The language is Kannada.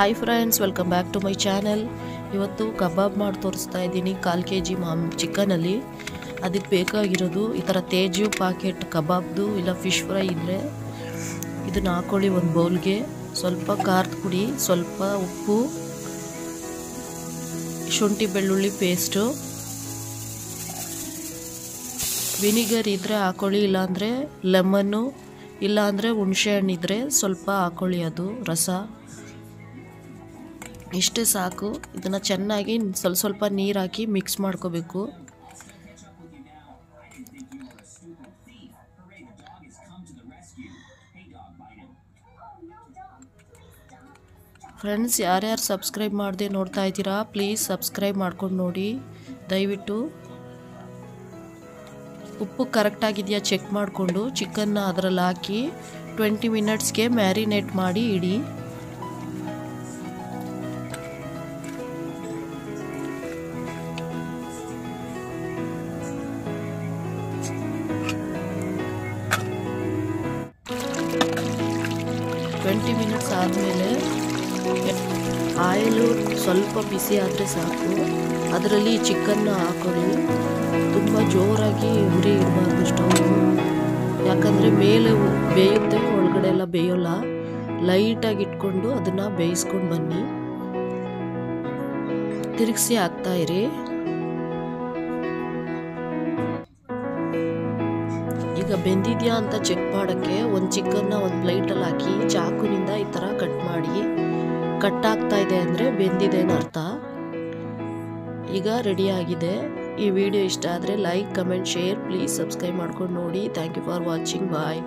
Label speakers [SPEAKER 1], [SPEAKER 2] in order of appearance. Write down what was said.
[SPEAKER 1] Hi friends welcome back to my channel ಇವತ್ತು ಕಬಾಬ್ ಮಾಡಿ ತೋರಿಸ್ತಾ ಇದ್ದೀನಿ, ಕಾಲು ಕೆ ಜಿ ಮಾಮ್ ಚಿಕನಲ್ಲಿ. ಅದಕ್ಕೆ ಬೇಕಾಗಿರೋದು ಈ ಥರ ತೇಜು ಪಾಕೆಟ್ ಕಬಾಬ್ದು, ಇಲ್ಲ ಫಿಶ್ ಫ್ರೈ ಇದ್ದರೆ ಇದನ್ನು ಹಾಕೊಳ್ಳಿ ಒಂದು ಬೌಲ್ಗೆ. ಸ್ವಲ್ಪ ಖಾರದ ಪುಡಿ, ಸ್ವಲ್ಪ ಉಪ್ಪು, ಶುಂಠಿ ಬೆಳ್ಳುಳ್ಳಿ ಪೇಸ್ಟು ವಿನಿಗರ್ ಇದ್ದರೆ ಹಾಕ್ಕೊಳ್ಳಿ ಇಲ್ಲಾಂದರೆ ಲೆಮನ್ನು ಇಲ್ಲಾಂದರೆ ಹುಣಸೆ ಹಣ್ಣಿದ್ರೆ ಸ್ವಲ್ಪ ಹಾಕ್ಕೊಳ್ಳಿ ಅದು, ರಸ. ಇಷ್ಟೇ ಸಾಕು. ಇದನ್ನು ಚೆನ್ನಾಗಿ ಸ್ವಲ್ಪ ಸ್ವಲ್ಪ ನೀರು ಹಾಕಿ ಮಿಕ್ಸ್ ಮಾಡ್ಕೋಬೇಕು. ಫ್ರೆಂಡ್ಸ್ ಯಾರ್ಯಾರು ಸಬ್ಸ್ಕ್ರೈಬ್ ಮಾಡದೆ ನೋಡ್ತಾ ಇದ್ದೀರಾ ಪ್ಲೀಸ್ ಸಬ್ಸ್ಕ್ರೈಬ್ ಮಾಡ್ಕೊಂಡು ನೋಡಿ. ದಯವಿಟ್ಟು ಉಪ್ಪು ಕರೆಕ್ಟಾಗಿದೆಯಾ ಚೆಕ್ ಮಾಡಿಕೊಂಡು ಚಿಕನ್ನ ಅದರಲ್ಲಿ ಹಾಕಿ ಟ್ವೆಂಟಿ ಮಿನಿಟ್ಸ್ಗೆ ಮ್ಯಾರಿನೇಟ್ ಮಾಡಿ ಇಡಿ. ಟ್ವೆಂಟಿ ಮಿನಿಟ್ಸ್ ಆದಮೇಲೆ ಆಯಿಲು ಸ್ವಲ್ಪ ಬಿಸಿ ಆದರೆ ಸಾಕು. ಅದರಲ್ಲಿ ಚಿಕನ್ನ ಹಾಕೊಳ್ಳಿ. ತುಂಬ ಜೋರಾಗಿ ಉರಿ ಇಡಬಾರ್ದು ಸ್ಟವ್ ಯಾಕಂದರೆ ಮೇಲೆ ಬೇಯುತ್ತೆ, ಒಳಗಡೆ ಎಲ್ಲ ಬೇಯೋಲ್ಲ. ಲೈಟಾಗಿ ಇಟ್ಕೊಂಡು ಅದನ್ನು ಬೇಯಿಸ್ಕೊಂಡು ಬನ್ನಿ. ತಿರುಗಿಸಿ ಹಾಕ್ತಾ ಈಗ ಬೆಂದಿದ್ಯಾ ಅಂತ ಚೆಕ್ ಮಾಡೋಕ್ಕೆ ಒಂದು ಚಿಕನ್ನ ಒಂದು ಪ್ಲೇಟಲ್ಲಿ ಹಾಕಿ ಚಾಕುನಿಂದ ಈ ಥರ ಕಟ್ ಮಾಡಿ. ಕಟ್ ಆಗ್ತಾ ಇದೆ ಅಂದರೆ ಬೆಂದಿದೆ ಅರ್ಥ. ಈಗ ರೆಡಿ ಆಗಿದೆ. ಈ ವಿಡಿಯೋ ಇಷ್ಟ ಆದರೆ like comment share please subscribe ಮಾಡ್ಕೊಂಡು ನೋಡಿ. Thank you for watching bye